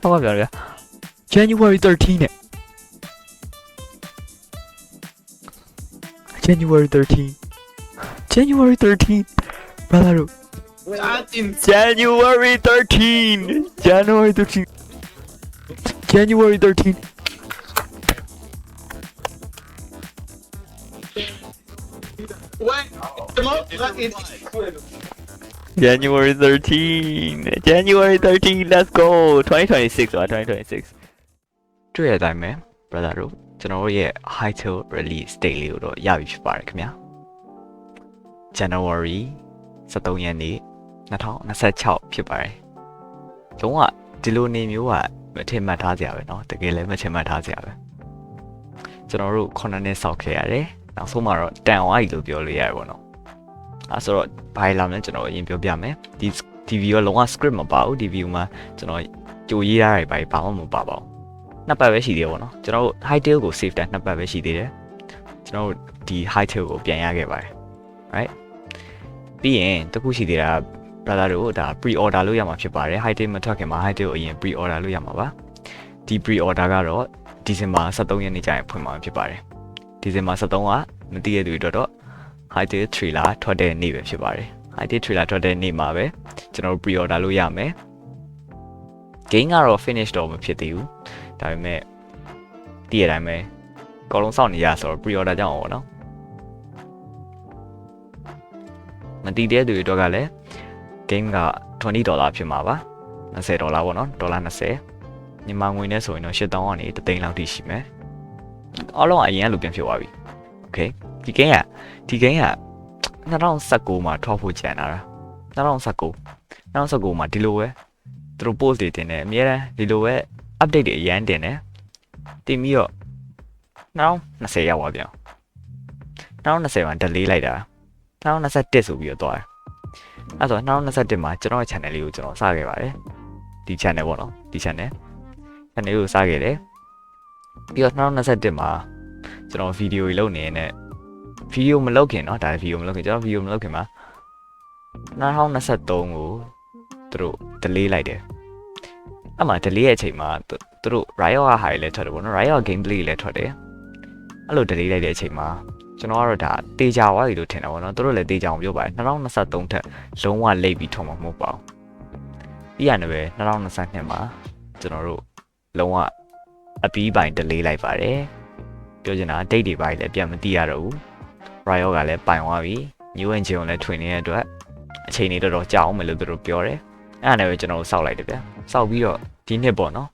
ဟုတ်ပါဗျာဗျာ January 13နဲ့ January 13 January 13 brother တို့ Atin. January 13 January 13 January 13 What? Come on. Like it. January 13 January 13 let's go 2026ပါ2026တွေ့ရတဲ့အတိုင်းပဲ brother တို့ကျွန်တော်တို့ရဲ့ high to release date လေးကိုတော့ရပြီဖြစ်ပါတယ်ခင်ဗျာ January 23ရက်နေ့2026ဖြစ်ပါတယ်လုံးဝဒီလိုနေမျိုးကမထင်မှတ်ထားစရာပဲเนาะတကယ်လည်းမထင်မှတ်ထားစရာပဲကျွန်တော်တို့9နှစ်ဆောက်ခဲ့ရတယ်နောက်ဆုံးမှာတော့တန်ဝါးကြီးလို့ပြောလို့ရတယ်ပေါ့နော် အဲဆိုတော့ဘာလဲလာမလဲကျွန်တော်အရင်ပြောပြမယ်ဒီ TV ရောလုံးဝ script မပါဘူး TV မှာကျွန်တော်ကြိုရေးရတာဘာဘာမှမပါပါဘူးနှစ်ပတ်ပဲရှိသေးတယ်ပေါ့နော်ကျွန်တော်တို့ high tail ကို save တာနှစ်ပတ်ပဲရှိသေးတယ်ကျွန်တော်တို့ဒီ high tail ကိုပြန်ရခဲ့ပါတယ် right ပြီးရင်တခုရှိသေးတာ brother တို့ဒါ pre order လုပ်ရမှာဖြစ်ပါတယ် high tail မထွက်ခင်မှာ high tail ကိုအရင် pre order လုပ်ရမှာပါဒီ pre order ကတော့ဒီဇင်ဘာ23ရက်နေ့ကျရင်ဖွင့်မှာဖြစ်ပါတယ်ဒီဇင်ဘာ23ကမသိရတဲ့သူတွေအတွက်တော့ high tail trailer ထွက်တဲ့နေ့ပဲဖြစ်ပါတယ် high tail trailer ထွက်တဲ့နေ့မှာပဲကျွန်တော်တို့ pre order လုပ်ရမယ် game ကတော့ finish တော့မဖြစ်သေးဘူးဒါပေမဲ့တည့်ရတိုင်းပဲအကောင်လုံးစောင့်နေရဆိုတော့ pre order ကြောင့်ပေါ့နော်မတည်တဲ့သူတွေအတွက်ကလည်း game က20ဒေါ်လာဖြစ်မှာပါ20ဒေါ်လာပေါ့နော်ဒေါ်လာ20မြန်မာငွေနဲ့ဆိုရင်တော့8000ကနေ3သိန်းလောက်ထိရှိမယ်အားလုံးအရင်ကလိုပြန်ဖြစ်သွားပြီ okay ဒီ game ကဒီ game က2019မှာထွက်ဖို့ကြံတာ2019 2019မှာဒီလိုပဲသူတို့ post တွေတင်တယ်အများအားဒီလိုပဲ update တွေအရန်တင်တယ်တင်ပြီးတော့2020ရောက်သွားပြန်2020မှာ delay လိုက်တာ2021ဆိုပြီးတော့သွားတယ်အဲ့ဆို2021မှာကျွန်တော်ရဲ့ channel လေးကိုကျွန်တော်စခဲ့ပါတယ်ဒီ channel ပေါ့နော်ဒီ channel channel ကိုစခဲ့တယ်ပြီးတော့2021မှာကျွန်တော်ဗီဒီယိုတွေလုပ်နေနေ ဗီဒီယိုမလုပ်ခင်เนาะဒါဗီဒီယိုမလုပ်ခင်ကျွန်တော်ဗီဒီယိုမလုပ်ခင်မှာ2023ကိုသူတို့ delay လိုက်တယ်အဲ့မှာ delay ရဲ့အချိန်မှာသူသူတို့ Riot ကဟာတွေလည်းထွက်တယ်ပေါ့နော် Riot gameplay လည်းထွက်တယ်အဲ့လို delay လိုက်တဲ့အချိန်မှာကျွန်တော်ကတော့ဒါတေချာသွားပြီလို့ထင်တာပေါ့နော်သူတို့လည်းတေချာအောင်ပြောပါတယ်2023ထက်လုံးဝလိပ်ပြီးထုံမှာမဟုတ်ပါဘူးပြီးရတယ်ပဲ2022မှာကျွန်တော်တို့လုံးဝအပီးပိုင်း delay လိုက်ပါတယ်ပြောချင်တာ date တွေပိုင်းလည်းပြန်မသိရတော့ဘူး Riot ကလည်းပိုင်သွားပြီ New Engine ကိုလည်းထွင်နေတဲ့အတွက်အချိန်တွေတော်တော်ကြာအောင်မယ်လို့သူတို့ပြောတယ်အဲ့ဒါနဲ့ပဲကျွန်တော်တို့စောက်လိုက်တယ်ဗျာစောက်ပြီးတော့ဒီနှစ်ပေါ့နော်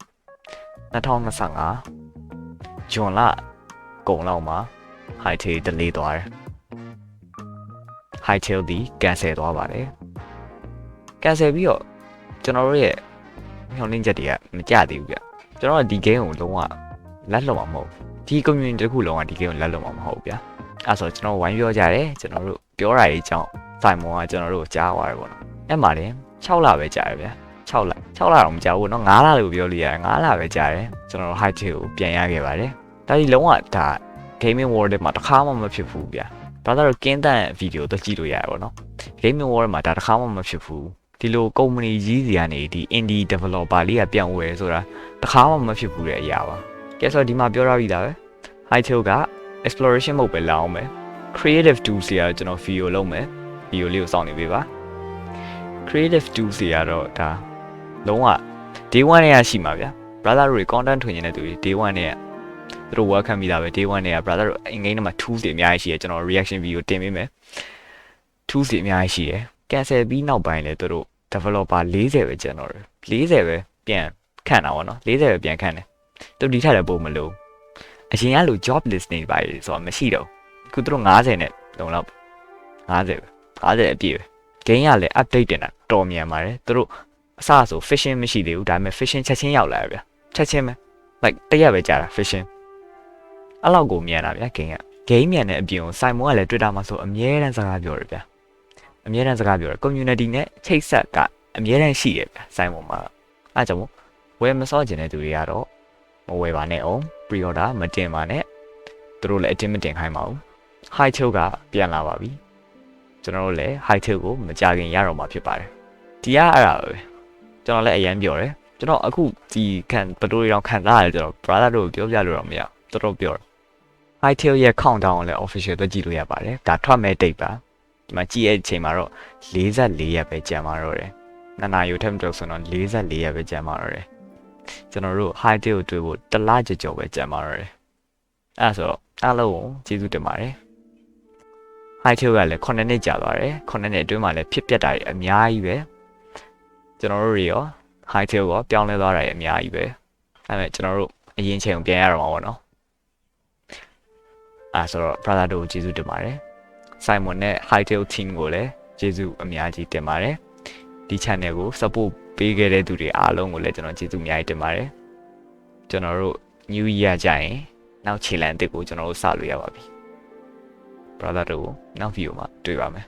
2025ဂျွန်လကုန်လောက်မှာ high tail delay သွားတယ် high tail ဒီ cancel သွားပါတယ် cancel ပြီးတော့ကျွန်တော်တို့ရဲ့ညှောင်းနှင်းချက်တွေကမကြသေးဘူးဗျကျွန်တော်ကဒီ game ကိုလုံးဝလက်လွတ်မှာမဟုတ်ဘူးဒီ community တစ်ခုလုံးကဒီ game ကိုလက်လွတ်မှာမဟုတ်ဘူးဗျ အဲ့ဆိုကျွန်တော်ဝိုင်းပြောကြတယ်ကျွန်တော်တို့ပြောတာကြီးကြောင့်စိုင်မွန်ကကျွန်တော်တို့ကိုကြားသွားတယ်ပေါ့နော်အဲ့မှာလည်း6လပဲကြာတယ်ဗျ6လ6လတော့မကြာဘူးเนาะ9လလို့ပြောလို့ရတယ်9လပဲကြာတယ်ကျွန်တော်တို့ high tail ကိုပြန်ရခဲ့ပါတယ်ဒါဒီလုံးဝဒါ gaming world မှာတစ်ခါမှမဖြစ်ဘူးဗျာဘာသာတော့ကင်းတန်ဗီဒီယိုတော့ကြည့်လို့ရတယ်ပေါ့နော် gaming world မှာဒါတစ်ခါမှမဖြစ်ဘူးဒီလို company ကြီးစီကနေဒီ indie developer လေးကပြောင်းဝယ်ဆိုတာတစ်ခါမှမဖြစ်ဘူးတဲ့အရာပါကဲဆိုတော့ဒီမှာပြောရပြီသားပဲ high tail က exploration mode ပဲလာအောင်မယ် creative tools တွေကကျွန်တော် video လုပ်မယ် video လေးကိုစောင့်နေပေးပါ creative tools တွေကတော့ဒါလုံးဝ day 1နဲ့ရရှိမှာဗျာ brother တွေ content ထွင်နေတဲ့သူတွေ day 1နဲ့သူတို့ welcome ပြီးသားပဲ day 1နဲ့ brother တို့အင်္ဂိမ်းထဲမှာ tools တွေအများကြီးရှိတယ်ကျွန်တော် reaction video တင်ပေးမယ် tools တွေအများကြီးရှိတယ် cancel ပြီးနောက်ပိုင်းလည်းသူတို့ developer 40ပဲကျွန်တော်တို့40ပဲပြန်ခန့်တာပေါ့နော်40ပဲပြန်ခန့်တယ်သူဒီထက်လည်းပိုမလို့ အရင်ကလို job list နေပါလေဆိုတော့မရှိတော့ဘူးခုသူတို့90နဲ့လုံလောက်50ပဲ50အပြည့်ပဲ game ကလည်း update တင်တာတော်မြန်ပါတယ်သူတို့အစဆို fishing မရှိသေးဘူးဒါပေမဲ့ fishing ချက်ချင်းရောက်လာရဗျချက်ချင်းပဲ like တရက်ပဲကြာတာ fishing အဲ့လောက်ကိုမြန်တာဗျ game က game မြန်တဲ့အပြင်ကို Simon ကလည်း Twitter မှာဆိုအမြဲတမ်းစကားပြောတယ်ဗျအမြဲတမ်းစကားပြောတယ် community နဲ့ချိတ်ဆက်ကအမြဲတမ်းရှိတယ်ဗျ Simon မှာအဲ့ကြောင့်မို့ဝယ်မစောကျင်တဲ့သူတွေကတော့ မဝယ်ပါနဲ့အောင် pre order မတင်ပါနဲ့သူတို့လည်းအတင်းမတင်ခိုင်းပါဘူး high tail ကပြန်လာပါပြီကျွန်တော်တို့လည်း high tail ကိုမကြခင်ရတော့မှာဖြစ်ပါတယ်ဒီကအဲ့ဒါပဲကျွန်တော်လည်းအရန်ပြောတယ်ကျွန်တော်အခုဒီခံဘယ်လိုတွေတော့ခံစားရတယ်ကျွန်တော် brother တို့ကိုပြောပြလို့တော့မရဘူးတော်တော်ပြောတယ် Hightail ရဲ့ countdown ကိုလည်း official သွားကြည့်လို့ရပါတယ်ဒါထွက်မဲ့ date ပါဒီမှာကြည့်ရဲ့အချိန်မှာတော့44ရက်ပဲကြာမှာတော့တယ်နှစ်နာရီထက်မတော်ဆိုတော့44ရက်ပဲကြာမှာတော့တယ် ကျွန်တော်တို့ Hightail ကိုတွေ့ဖို့တစ်လကြကြော်ပဲကြာမှာတော့တယ်အဲ့ဒါဆိုတော့အားလုံးကိုကျေးဇူးတင်ပါတယ် Hightail ကလည်း9နှစ်ကြာသွားတယ်9နှစ်အတွင်းမှာလည်းဖြစ်ပျက်တာတွေအများကြီးပဲကျွန်တော်တို့တွေရော Hightail ကိုပြောင်းလဲသွားတာတွေအများကြီးပဲအဲ့မဲ့ကျွန်တော်တို့အရင်ချိန်ကိုပြန်ရတော့မှာပေါ့နော်အဲဆိုတော့ brother တို့ကိုကျေးဇူးတင်ပါတယ် Simon နဲ့ Hightail team ကိုလည်းကျေးဇူးအများကြီးတင်ပါတယ်ဒီ channel ကို support ပေးခဲ့တဲ့သူတွေအားလုံးကိုလည်းကျွန်တော်ကျေးဇူးအများကြီးတင်ပါတယ်ကျွန်တော်တို့ new year ကြရင်နောက်ခြေလမ်းအစ်စ်ကိုကျွန်တော်တို့စလို့ရပါပြီ brother တို့ကိုနောက် video မှာတွေ့ပါမယ်